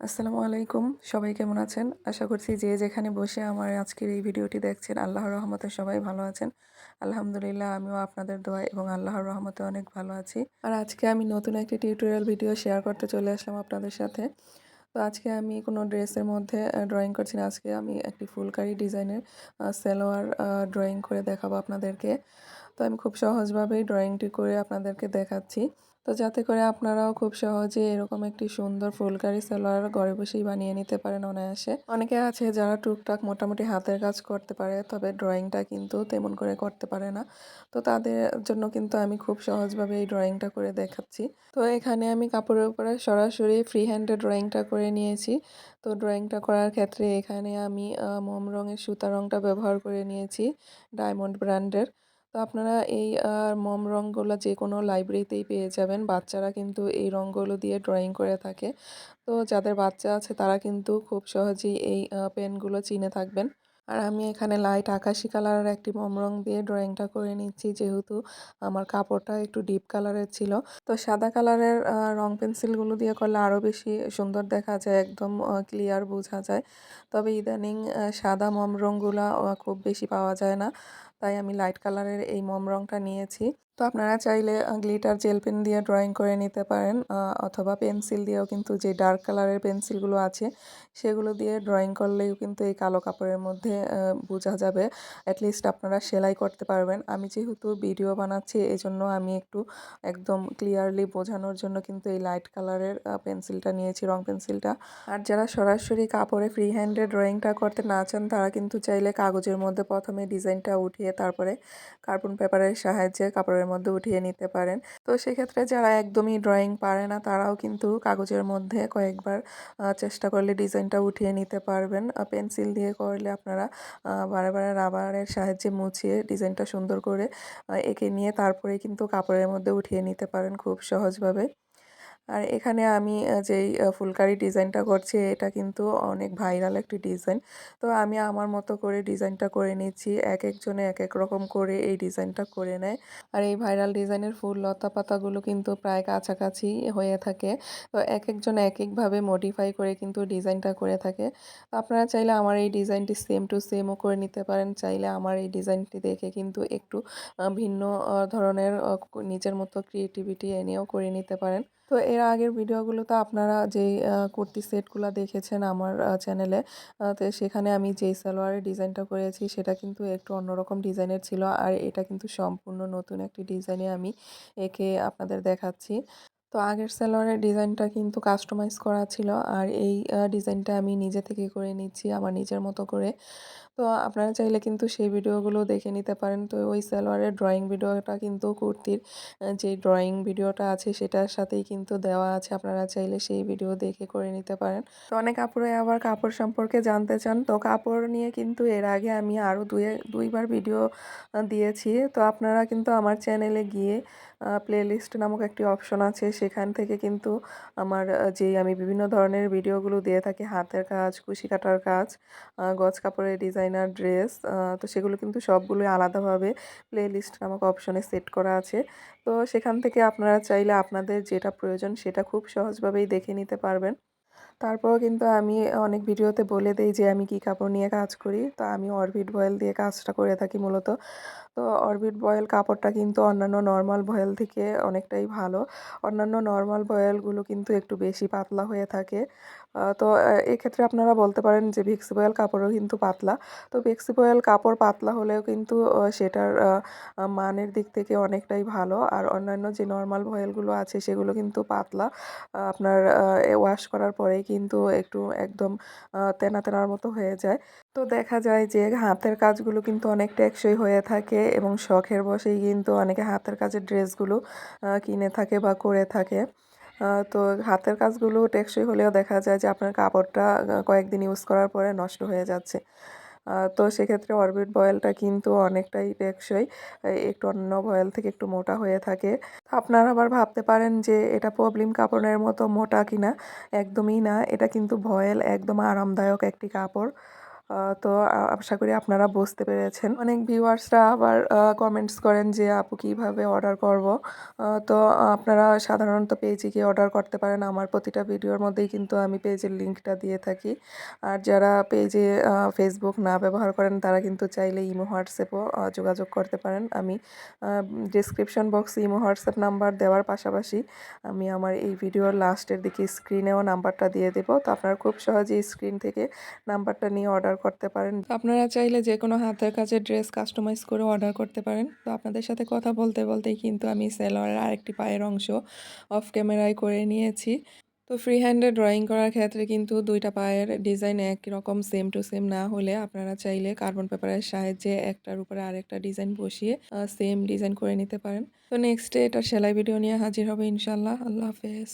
আসসালামু আলাইকুম। সবাই কেমন আছেন? আশা করছি যে যেখানে বসে আমার আজকের এই ভিডিওটি দেখছেন, আল্লাহর রহমতে সবাই ভালো আছেন। আলহামদুলিল্লাহ, আমিও আপনাদের দোয়া এবং আল্লাহর রহমতে অনেক ভালো আছি। আর আজকে আমি নতুন একটি টিউটোরিয়াল ভিডিও শেয়ার করতে চলে আসলাম আপনাদের সাথে। তো আজকে আমি কোনো ড্রেসের মধ্যে ড্রয়িং করছি না। আজকে আমি একটি ফুলকারি ডিজাইনের সেলোয়ার ড্রয়িং করে দেখাবো আপনাদেরকে। তো আমি খুব সহজভাবেই ড্রয়িংটি করে আপনাদেরকে দেখাচ্ছি। তো যাতে করে আপনারাও খুব সহজে এরকম একটি সুন্দর ফুলকারি সালোয়ার ঘরে বসেই বানিয়ে নিতে পারেন অনায়াসে। অনেকে আছে যারা টুকটাক মোটামুটি হাতের কাজ করতে পারে, তবে ড্রয়িংটা কিন্তু তেমন করে করতে পারে না। তো তাদের জন্য কিন্তু আমি খুব সহজভাবে এই ড্রয়িংটা করে দেখাচ্ছি। তো এখানে আমি কাপড়ের উপরে সরাসরি ফ্রি হ্যান্ডে ড্রয়িংটা করে নিয়েছি। তো ড্রয়িংটা করার ক্ষেত্রে এখানে আমি মোম রঙের সুতা রঙটা ব্যবহার করে নিয়েছি ডায়মন্ড ব্র্যান্ডের আপনারা এই মম রঙগুলো যে কোনো লাইব্রেরিতেই পেয়ে যাবেন। বাচ্চারা কিন্তু এই রঙগুলো দিয়ে ড্রয়িং করে থাকে। তো যাদের বাচ্চা আছে, তারা কিন্তু খুব সহজেই এই পেনগুলো চিনে থাকবেন। আর আমি এখানে লাইট আকাশি কালারের একটি মম রং দিয়ে ড্রয়িংটা করে নিচ্ছি। যেহেতু আমার কাপড়টা একটু ডিপ কালারের ছিল। তো সাদা কালারের রং পেন্সিলগুলো দিয়ে করলে আরও বেশি সুন্দর দেখা যায়, একদম ক্লিয়ার বোঝা যায়। তবে ইদানিং সাদা মম রঙগুলো খুব বেশি পাওয়া যায় না। তাই আমি লাইট কালারের এই মম রঙটা নিয়েছি। তো আপনারা চাইলে গ্লিটার জেল পেন দিয়ে ড্রয়িং করে নিতে পারেন অথবা পেন্সিল দিয়েও কিন্তু যে ডার্ক কালারের পেন্সিলগুলো আছে, সেগুলো দিয়ে ড্রয়িং করলেও কিন্তু এই কালো কাপড়ের মধ্যে বোঝা যাবে। অ্যাটলিস্ট আপনারা সেলাই করতে পারবেন। আমি যেহেতু ভিডিও বানাচ্ছি এই জন্য আমি একটু একদম ক্লিয়ারলি বোঝানোর জন্য কিন্তু এই লাইট কালারের পেন্সিলটা নিয়েছি, রং পেন্সিলটা আর যারা সরাসরি কাপড়ে ফ্রি হ্যান্ডে ড্রয়িংটা করতে না চান, তারা কিন্তু চাইলে কাগজের মধ্যে প্রথমে ডিজাইনটা উঠিয়ে তারপরে কার্বন পেপারের সাহায্যে কাপড়ের মধ্যে উঠিয়ে নিতে পারেন। তো সেক্ষেত্রে যারা একদমই ড্রয়িং পারে না, তারাও কিন্তু কাগজের মধ্যে কয়েকবার চেষ্টা করলে ডিজাইনটা উঠিয়ে নিতে পারবেন। পেন্সিল দিয়ে করলে আপনারা বারে বারে রাবারের সাহায্যে মুছিয়ে ডিজাইনটা সুন্দর করে এঁকে নিয়ে তারপরে কিন্তু কাপড়ের মধ্যে উঠিয়ে নিতে পারেন খুব সহজভাবে। আর এখানে আমি যেই ফুলকারি ডিজাইনটা করছি, এটা কিন্তু অনেক ভাইরাল একটি ডিজাইন। তো আমি আমার মতো করে ডিজাইনটা করে নিচ্ছি, এক একজনে এক এক রকম করে এই ডিজাইনটা করে নেয়। আর এই ভাইরাল ডিজাইনের ফুল লতা পাতাগুলো কিন্তু প্রায় কাছাকাছি হয়ে থাকে। তো এক একজন এক একভাবে মডিফাই করে কিন্তু ডিজাইনটা করে থাকে। আপনারা চাইলে আমার এই ডিজাইনটি সেম টু সেমও করে নিতে পারেন। চাইলে আমার এই ডিজাইনটি দেখে কিন্তু একটু ভিন্ন ধরনের নিজের মতো ক্রিয়েটিভিটি এনেও করে নিতে পারেন। তো এর আগের ভিডিওগুলো তো আপনারা যেই কুর্তি সেটগুলো দেখেছেন আমার চ্যানেলে তো সেখানে আমি যেই সালোয়ারের ডিজাইনটা করেছি সেটা কিন্তু একটু অন্যরকম ডিজাইনের ছিল। আর এটা কিন্তু সম্পূর্ণ নতুন একটি ডিজাইনে আমি একে আপনাদের দেখাচ্ছি। তো আগের সালোয়ারের ডিজাইনটা কিন্তু কাস্টমাইজ করা ছিল। আর এই ডিজাইনটা আমি নিজে থেকে করে নিচ্ছি, আমার নিজের মতো করে। তো আপনারা চাইলে কিন্তু সেই ভিডিওগুলো দেখে নিতে পারেন। তো ওই সালোয়ারের ড্রয়িং ভিডিওটা কিন্তু কুর্তির যে ড্রয়িং ভিডিওটা আছে সেটার সাথেই কিন্তু দেওয়া আছে। আপনারা চাইলে সেই ভিডিও দেখে করে নিতে পারেন। তো অনেক কাপড়ে আবার কাপড় সম্পর্কে জানতে চান। তো কাপড় নিয়ে কিন্তু এর আগে আমি আরও দুই, দুইবার ভিডিও দিয়েছি। তো আপনারা কিন্তু আমার চ্যানেলে গিয়ে প্লেলিস্ট নামক একটি অপশন আছে সেখান থেকে কিন্তু আমার যেই আমি বিভিন্ন ধরনের ভিডিওগুলো দিয়ে থাকি, হাতের কাজ, কুশি কাটার কাজ গজ কাপড়ের ডিজাইনার ড্রেস তো সেগুলো কিন্তু সবগুলোই আলাদাভাবে প্লে লিস্ট নামক অপশনে সেট করা আছে। তো সেখান থেকে আপনারা চাইলে আপনাদের যেটা প্রয়োজন সেটা খুব সহজভাবেই দেখে নিতে পারবেন। তারপরও কিন্তু আমি অনেক ভিডিওতে বলে দিই যে আমি কি কাপড় নিয়ে কাজ করি। তো আমি অরবিট বয়েল দিয়ে কাজটা করে থাকি মূলত। তো অরবিট বয়েল কাপড়টা কিন্তু অন্যান্য নর্মাল বয়েল থেকে অনেকটাই ভালো। অন্যান্য নর্মাল বয়েলগুলো কিন্তু একটু বেশি পাতলা হয়ে থাকে। তো এক্ষেত্রে আপনারা বলতে পারেন যে ভিক্সি বয়েল কাপড়ও কিন্তু পাতলা। তো ভিক্সি বয়েল কাপড় পাতলা হলেও কিন্তু সেটার মানের দিক থেকে অনেকটাই ভালো। আর অন্যান্য যে নর্মাল বয়েলগুলো আছে সেগুলো কিন্তু পাতলা। আপনার ওয়াশ করার পরেই কিন্তু একটু একদম তেনা তেনার মতো হয়ে যায়। তো দেখা যায় যে হাতের কাজগুলো কিন্তু অনেক টেকসই হয়ে থাকে এবং শখের বসেই কিন্তু অনেকে হাতের কাজের ড্রেসগুলো কিনে থাকে বা করে থাকে। তো হাতের কাজগুলো টেকসই হলেও দেখা যায় যে আপনার কাপড়টা কয়েকদিন ইউজ করার পরে নষ্ট হয়ে যাচ্ছে। তো সেক্ষেত্রে অরবিট বয়েলটা কিন্তু অনেকটাই টেকসই। একটু অন্য বয়েল থেকে একটু মোটা হয়ে থাকে। আপনারা আবার ভাবতে পারেন যে এটা প্রবলিম কাপড়ের মতো মোটা কিনা? একদমই না। এটা কিন্তু ভয়েল একদম আরামদায়ক একটি কাপড়। তো আশা করি আপনারা বুঝতে পেরেছেন। অনেক ভিউয়ার্সরা আবার কমেন্টস করেন যে, আপু, কীভাবে অর্ডার করব? তো আপনারা সাধারণত পেজে গিয়ে অর্ডার করতে পারেন। আমার প্রতিটা ভিডিওর মধ্যেই কিন্তু আমি পেজের লিঙ্কটা দিয়ে থাকি। আর যারা পেজে ফেসবুক না ব্যবহার করেন, তারা কিন্তু চাইলে ইমো, হোয়াটসঅ্যাপও যোগাযোগ করতে পারেন। আমি ডিসক্রিপশন বক্সে ইমো, হোয়াটসঅ্যাপ নাম্বার দেওয়ার পাশাপাশি আমি আমার এই ভিডিওর লাস্টের দিকে স্ক্রিনেও নাম্বারটা দিয়ে দেবো। তো আপনারা খুব সহজেই স্ক্রিন থেকে নাম্বারটা নিয়ে অর্ডার করতে পারেন। আপনারা চাইলে যে কোনো হাতের কাজের ড্রেস কাস্টমাইজ করে অর্ডার করতে পারেন। তো আপনাদের সাথে কথা বলতে বলতেই কিন্তু আমি সেলোয়ারের আরেকটি পায়ের অংশ অফ ক্যামেরায় করে নিয়েছি। তো ফ্রি হ্যান্ডে ড্রয়িং করার ক্ষেত্রে কিন্তু দুইটা পায়ের ডিজাইন একই রকম সেম টু সেম না হলে আপনারা চাইলে কার্বন পেপারের সাহায্যে একটার উপরে আরেকটা ডিজাইন বসিয়ে সেম ডিজাইন করে নিতে পারেন। তো নেক্সট ডে এটার সেলাই ভিডিও নিয়ে হাজির হবে ইনশাল্লাহ আল্লাহ হাফেজ।